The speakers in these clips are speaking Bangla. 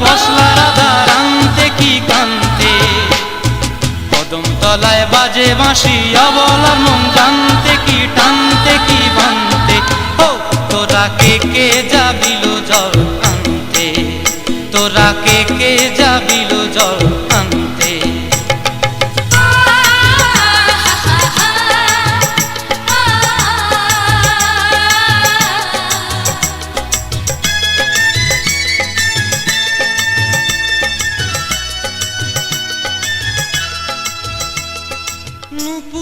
বসলা রাধা রানতে কি কান্তে? কদম তলায় বাজে বাঁশি অবলার মন জানতে কি, টানতে কি, বানতে? ও, তোরা কে কে যাবিল জল আনতে তোরা কে কে যাবিল জল no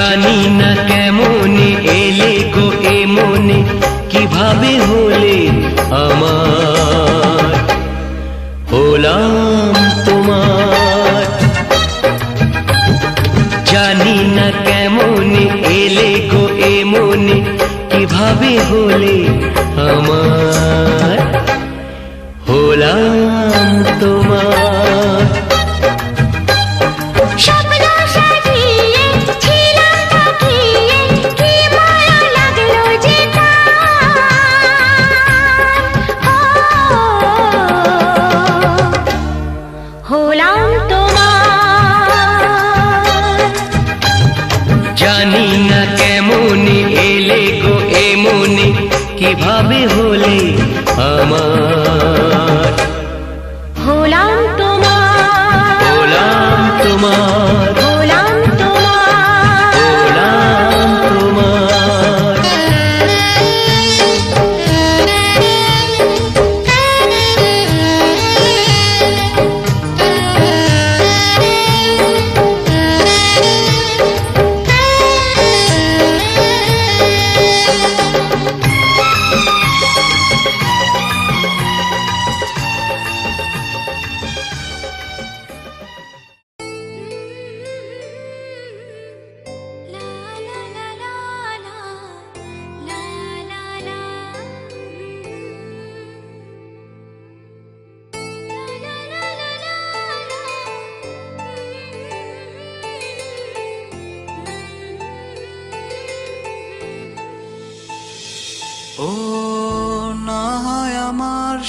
¡Que no!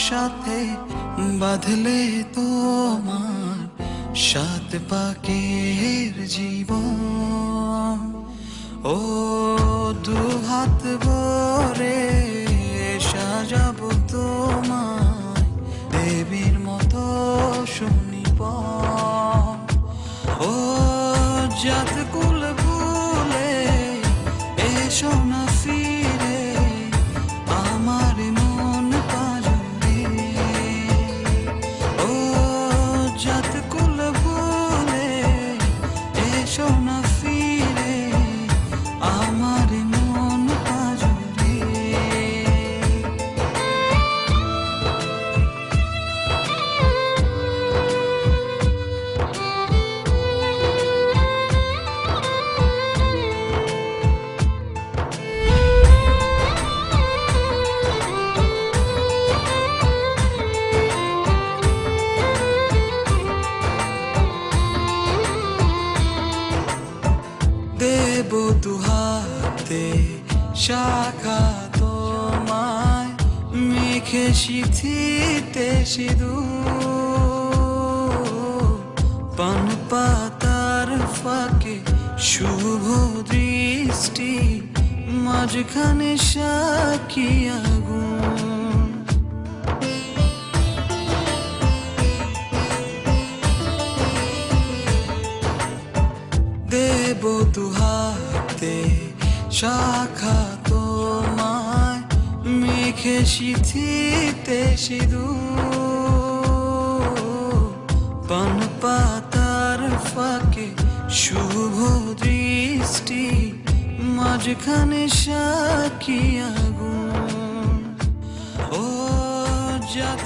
সাথে বাঁধলে তোমার সাত পাকের জীবন। ও দু হাত ভরে হাতে সিঁদুর পান পাতার ফাঁকে শুভ দৃষ্টি মাঝখানে সাকি আগুন দেব দু হাতে শাখা মেঘে সিথিতে সিধু পান পাতার ফাঁকে শুভ দৃষ্টি মাঝখানে সাকি আগুন। ও জাত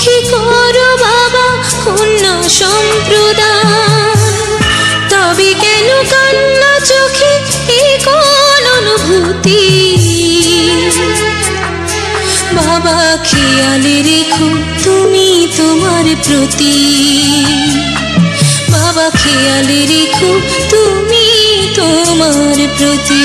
হাসি করো বাবা কন্যা সম্প্রদান তবে কেন কান্না চোখে এ কোন অনুভূতি? বাবা, খেয়াল রেখো তুমি তোমার প্রতি। বাবা, খেয়াল রেখো তুমি তোমার প্রতি।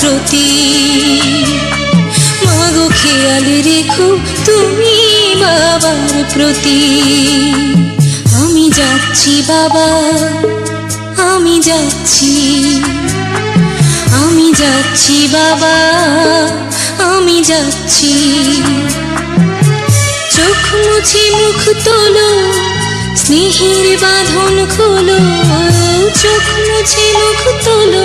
প্রতি। মাগো খেয়াল রেখো তুমি বাবার প্রতি। আমি যাচ্ছি বাবা, আমি যাচ্ছি। আমি যাচ্ছি বাবা, আমি যাচ্ছি। চোখ মুছে মুখ তোলো, স্নেহের বাঁধন খোলো, চোখ মুছে মুখ তোলো